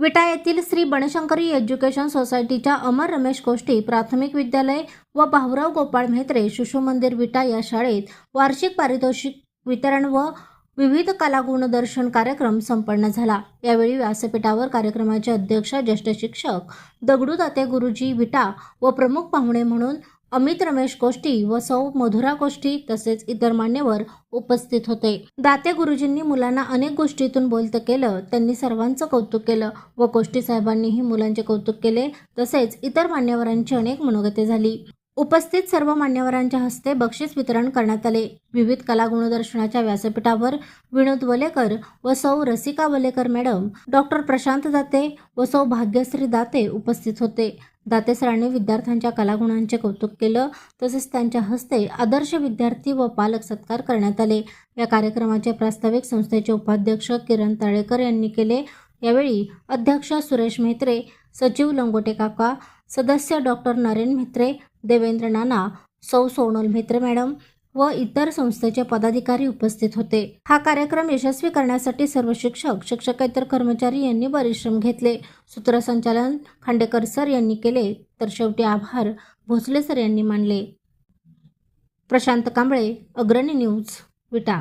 विटा येथील श्री बनशंकरी एज्युकेशन सोसायटीच्या अमर रमेश कोष्टी प्राथमिक विद्यालय व भाऊराव गोपाळ म्हेत्रे शिशु मंदिर विटा या शाळेत वार्षिक पारितोषिक वितरण व विविध कलागुणदर्शन कार्यक्रम संपन्न झाला. यावेळी व्यासपीठावर कार्यक्रमाचे अध्यक्ष ज्येष्ठ शिक्षक दगडू दाते गुरुजी विटा व प्रमुख पाहुणे म्हणून अमित रमेश गोष्टी व सौ मधुरा गोष्टी तसेच इतर मान्यवर उपस्थित होते. दाते गुरुजींनी मुलांना अनेक गोष्टीतून बोलतं केलं. त्यांनी सर्वांचं कौतुक केलं व गोष्टी साहेबांनीही मुलांचे कौतुक केले. तसेच इतर मान्यवरांची अनेक मनोगते झाली. उपस्थित सर्व मान्यवरांच्या हस्ते बक्षीस वितरण करण्यात आले. विविध कला गुणदर्शनाच्या व्यासपीठावर विनोद वलेकर व सौ रसिका वलेकर मॅडम डॉक्टर प्रशांत दाते व सौ भाग्यश्री दाते उपस्थित होते. दाते सरांनी विद्यार्थ्यांच्या कलागुणांचे कौतुक केलं. तसेच त्यांच्या हस्ते आदर्श विद्यार्थी व पालक सत्कार करण्यात आले. या कार्यक्रमाचे प्रास्ताविक संस्थेचे उपाध्यक्ष किरण ताळेकर यांनी केले. यावेळी अध्यक्ष सुरेश म्हेत्रे सचिव लंगोटे काका सदस्य डॉक्टर नरेन म्हेत्रे देवेंद्र नाना सौ सोनल म्हेत्रे मॅडम व इतर संस्थेचे पदाधिकारी उपस्थित होते. हा कार्यक्रम यशस्वी करण्यासाठी सर्व शिक्षक शिक्षकेतर कर्मचारी यांनी परिश्रम घेतले. सूत्रसंचालन खांडेकर सर यांनी केले तर शेवटी आभार भोसले सर यांनी मानले. प्रशांत कांबळे अग्रणी न्यूज विटा.